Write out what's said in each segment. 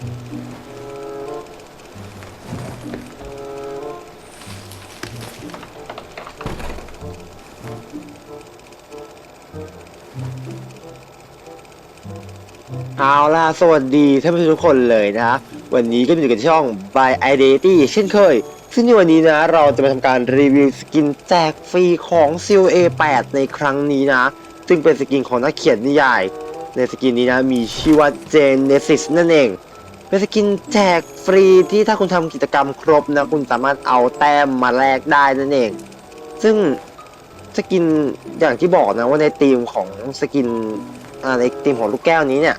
เอาล่ะ สวัสดีท่านผู้ชมทุกคนเลยนะ วันนี้ก็อยู่กันช่อง By Identity เช่นเคย ซึ่งในวันนี้นะ เราจะมาทำการรีวิวสกินแจกฟรีของ c o a 8ในครั้งนี้นะ ซึ่งเป็นสกินของนักเขียนนิยาย ในสกินนี้นะ มีชื่อว่า Genesis นั่นเอง เป็นสกินแจกฟรีที่ถ้าคุณทำกิจกรรมครบนะคุณสามารถเอาแต้มมาแลกได้นั่นเอง ซึ่งสกินอย่างที่บอกนะว่าในธีมของสกินในธีมของลูกแก้วนี้เนี่ย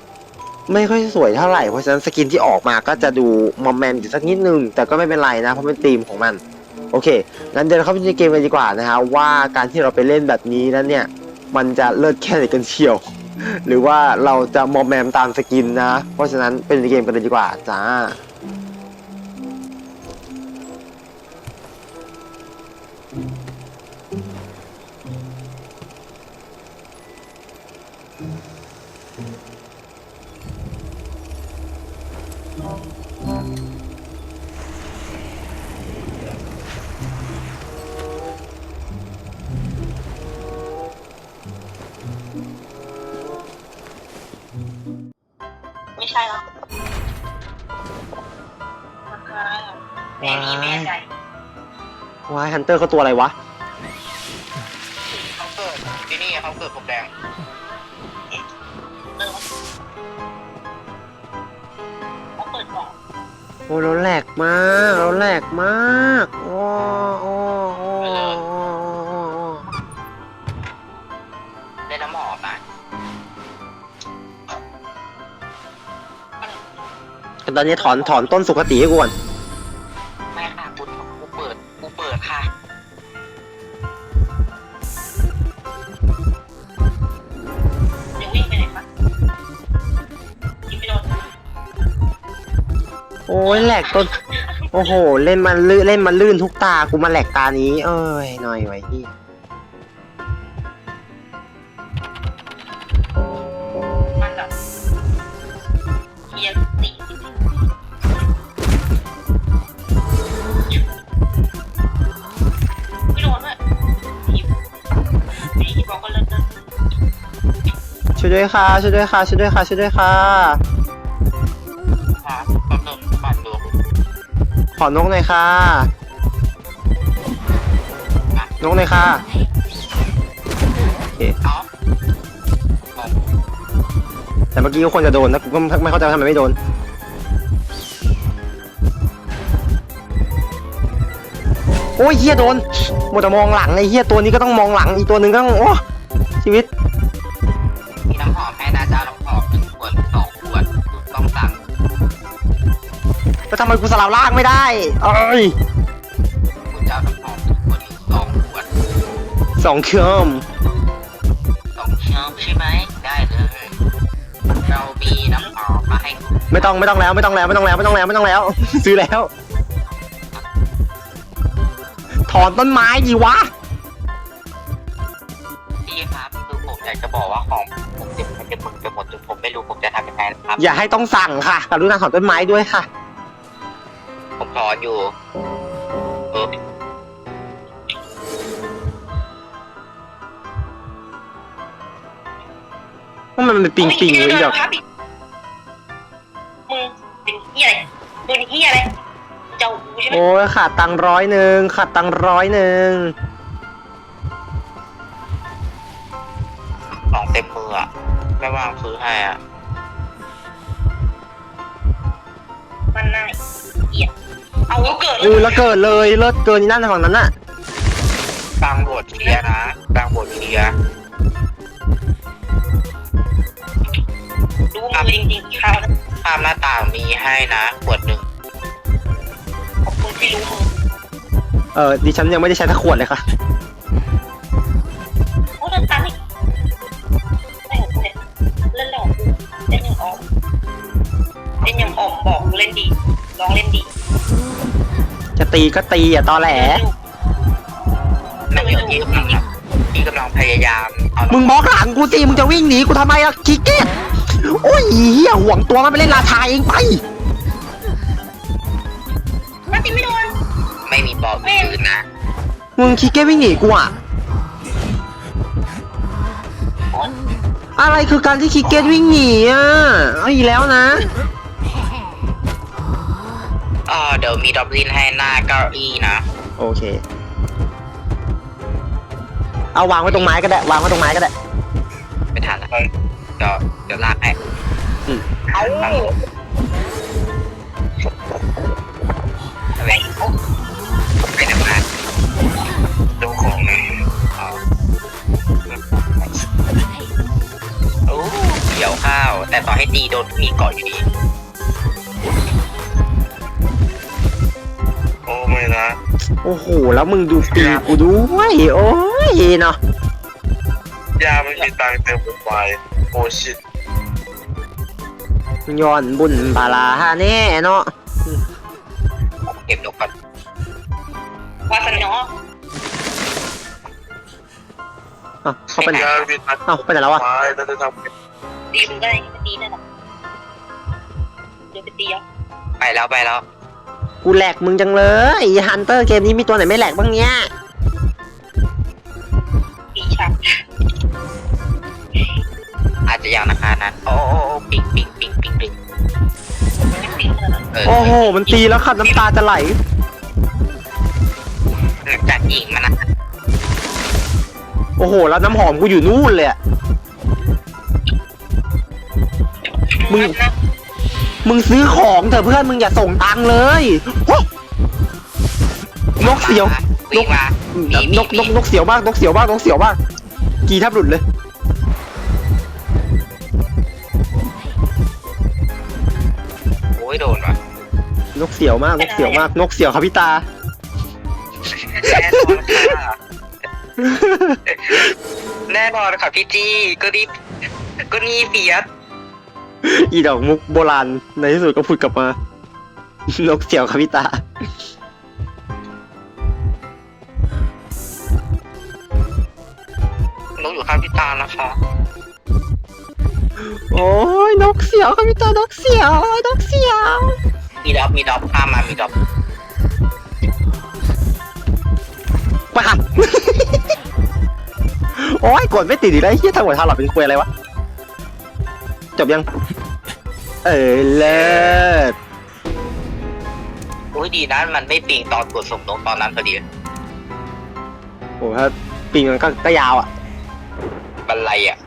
ไม่ค่อยสวยเท่าไหร่เพราะฉะนั้นสกินที่ออกมาก็จะดูมอมแมมอยู่สักนิดนึง แต่ก็ไม่เป็นไรนะเพราะเป็นธีมของมัน โอเคงั้นเดี๋ยวเราเข้าไปในเกมกันดีกว่านะฮะว่าการที่เราไปเล่นแบบนี้นั้นเนี่ย มันจะเลิศแค่ไหนกันเชียว หรือว่าเราจะมอมแมมตามสกินนะ เพราะฉะนั้นเป็นในเกมกันเลยดีกว่าจ้า ใช่หรอกแม่นี้แม่ใจวายฮันเตอร์เขาตัวอะไรวะ เขาเกิดที่นี่เขาเกิดผมแดงเออเขาเปิดกล่องโอ้เราแหลกมากเราแหลกมากโอ้โอ้โอ้ ต่ตอนนี้ถอนถอนต้นสุขติให้กูก่อนไม่ค่ะคุณกูเปิดกูเปิดค่ะ จะวิ่งไปไหนปะยิงไปโดนโอ้ยแหลกต้น โอ้โห เล่นมันลื่นเล่นมันลื่นทุกตา กูมาแหลกตานี้ เอ้ยหน่อยไว้ที่ ช่วยด้วยค่ะช่วยด้วยค่ะช่วยด้วยค่ะช่วยด้วยค่ะค่ะกำลังปั่นดูขอนกหน่อยค่ะนกหน่อยค่ะโอเคอ้าแต่เมื่อกี้ก็ควรจะโดนนะกูก็ไม่เข้าใจว่าทำไมไม่โดนโอ้ยเฮียโดนหมดแต่มองหลังไอ้เฮียตัวนี้ก็ต้องมองหลังอีกตัวหนึ่งก็ต้องโอ้ชีวิต อมให้นะจ๊ะน้ำหอมหนึ่งขวดสองขวดคุณต้องสั่งแล้วทำไมกูสลับล่างไม่ได้ เอ้ยคุณจะเอาน้ำหอมหนึ่งขวดหรือสองขวดสองเครื่องสองเชิมใช่ไหมได้เลยเรามีน้ำหอมมาให้คุณไม่ต้องไม่ต้องแล้วไม่ต้องแล้วไม่ต้องแล้วไม่ต้องแล้วไม่ต้องแล้ว ซื้อแล้ว ถอนต้นไม้ดีวะ พี่ครับคือผมอยากจะบอกว่าของผมเต็มมัน จะมึงไปหมดจนผมไม่รู้ผมจะทำยังไงนะครับ อย่าให้ต้องสั่งค่ะกรุณาถอนต้นไม้ด้วยค่ะ ผมรออยู่เออว่ามันเป็นปิงปิงเลยเดี๋ยวมึงเป็นเฮียอะไรมึงเฮียอะไรเจ้ากูใช่ไหมโอ้ยขาดตังค์ร้อยหนึ่งขาดตังค์ร้อยหนึ่งของเต็มมืออะ ไม่ว่างซื้อให้อะ มันน่าเหี้ยเอาเกิดอู้แล้วเกิดเลยเลิศเกินนี่นั่นฝั่งนั้นน่ะกลางโบดเคลียร์นะกลางโบดเคลียร์ดูมือจริงๆข้าวนะภาพหน้าต่างมีให้นะขวดหนึ่งขอบคุณที่รู้มือเออดิฉันยังไม่ได้ใช้ทักขวดเลยค่ะ เล่นดีลองเล่นดีจะตีก็ตีอะตอแหล นั่นอยู่ที่กำลังที่กำลังพยายามเอามึงบล็อกหลังกูสิมึงจะวิ่งหนีกูทำไมอะขี้เกียจโอ้ยเหี้ยห่วงตัวมันไปเล่นราชาเองไปมาตีไม่โดนไม่มีบอลคืนนะมึงขี้เกียจวิ่งหนีกูอะโอ๊ยอะไรคือการที่คิกเก็ตวิ่งหนีอะเอาอีกแล้วนะ อ๋อเดี๋ยวมีดอบลินให้หน้าเก้าอี้นะโอเค เอาวางไว้ตรงไม้ก็ได้ วางไว้ตรงไม้ก็ได้ ไม่ทันละเดี๋ยวเดี๋ยวลากให้เอาอะไรไปทำงานดูของเลยอ๋อโอ้เดี๋ยวข้าว แต่ต่อให้ตีโดนมีเกาะอยู่ดี โอ้โห แล้วมึงดูปีกูด้วย โอ้ยเนาะยาไม่มีตังค์เติมไฟโอ้ชิตย้อนบุญบาลาฮาแน่เนาะเก็บนกก่อนวาสนาอะเขาไปไหนยามีตังค์เอ้าไปไหนแล้วอะไฟแล้วจะทำไงดีมึงได้ดีนั่นแหละเดี๋ยวไปตีเอาไปแล้วไปแล้ว กูแหลกมึงจังเลยฮันเตอร์เกมนี้มีตัวไหนไม่แหลกบ้างเนี้ยตีฉับอาจจะยังนะคะนั้นโอ้โอ้โอ้ปิงปิงปิงปิงปิงไม่ตีเลยเออโอ้โห มันตีแล้วขัดน้ำตาจะไหลจากยิงมันนะโอ้โห แล้วน้ำหอมกูอยู่นู่นเลยอะมึงนะ มึงซื้อของเถอะเพื่อนมึงอย่าส่งตังค์เลยโอ้ยนกเสียววิ่งมามีมีนกนกนกเสียวมากนกเสียวมากนกเสียวมากกีแทบหลุดเลย โอ้ยโดนว่ะนกเสียวมากนกเสียวมากนกเสียวครับพี่ตา แน่นอนค่ะแน่นอนค่ะพี่จีก็รีบก็นี่เฟียส อีดอกมุกโบราณในที่สุดก็พูดกลับมา นกเสียวครับพี่ตา นกอยู่ข้างพี่ตานะคะ โอ้ยนกเสียวครับพี่ตานกเสียวนกเสียว มีดอกมีดอกข้ามมามีดอกไปค่ะ โอ้ยกดไม่ติดอีกแล้วเฮียทั้งหมดทาหลอดเป็นควยอะไรวะ จบยัง เออเลิศโอ้ยดีนะมันไม่ปิงตอนกดส่งนกตอนนั้นพอดีโอ้ถ้าปิงมันก็ก็ยาวอะ บันไลอะ